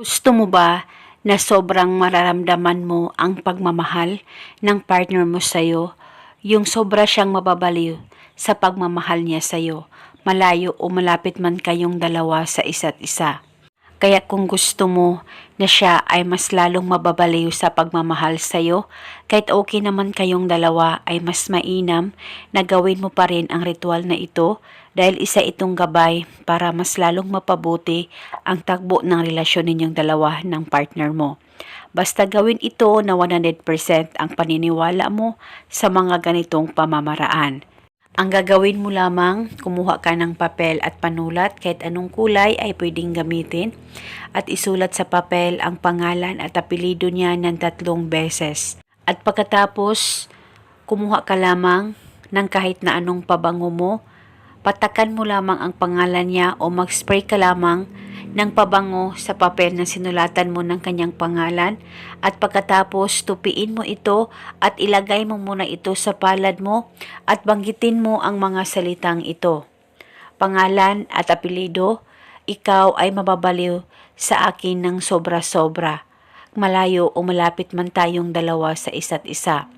Gusto mo ba na sobrang mararamdaman mo ang pagmamahal ng partner mo sa'yo? Yung sobra siyang mababaliw sa pagmamahal niya sa'yo, malayo o malapit man kayong dalawa sa isa't isa. Kaya kung gusto mo na siya ay mas lalong mababaliw sa pagmamahal sa'yo, kahit okay naman kayong dalawa ay mas mainam na gawin mo pa rin ang ritual na ito dahil isa itong gabay para mas lalong mapabuti ang takbo ng relasyon ninyong dalawa ng partner mo. Basta gawin ito na 100% ang paniniwala mo sa mga ganitong pamamaraan. Ang gagawin mo lamang, kumuha ka ng papel at panulat kahit anong kulay ay pwedeng gamitin at isulat sa papel ang pangalan at apelido niya ng tatlong beses. At pagkatapos, kumuha ka lamang ng kahit na anong pabango mo, patakan mo lamang ang pangalan niya o mag-spray ka lamang ng pabango sa papel na sinulatan mo ng kanyang pangalan at pagkatapos tupiin mo ito at ilagay mo muna ito sa palad mo at banggitin mo ang mga salitang ito. Pangalan at apelido, ikaw ay mababaliw sa akin ng sobra-sobra. Malayo o malapit man tayong dalawa sa isa't isa.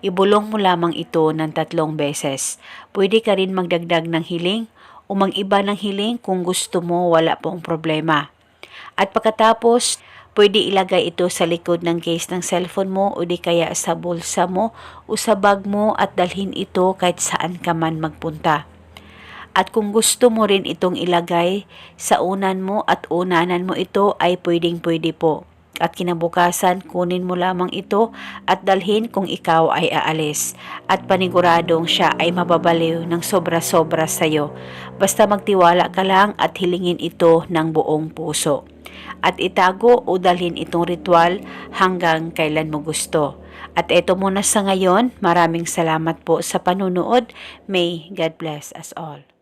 Ibulong mo lamang ito ng tatlong beses. Pwede ka rin magdagdag ng hiling o mag-iba ng hiling kung gusto mo wala pong problema. At pagkatapos, pwede ilagay ito sa likod ng case ng cellphone mo o di kaya sa bulsa mo o sa bag mo at dalhin ito kahit saan ka man magpunta. At kung gusto mo rin itong ilagay sa unan mo at unanan mo ito ay pwedeng pwede po. At kinabukasan, kunin mo lamang ito at dalhin kung ikaw ay aalis. At paniguradong siya ay mababaliw ng sobra-sobra sa'yo. Basta magtiwala ka lang at hilingin ito ng buong puso. At itago o dalhin itong ritual hanggang kailan mo gusto. At eto muna sa ngayon, maraming salamat po sa panunood. May God bless us all.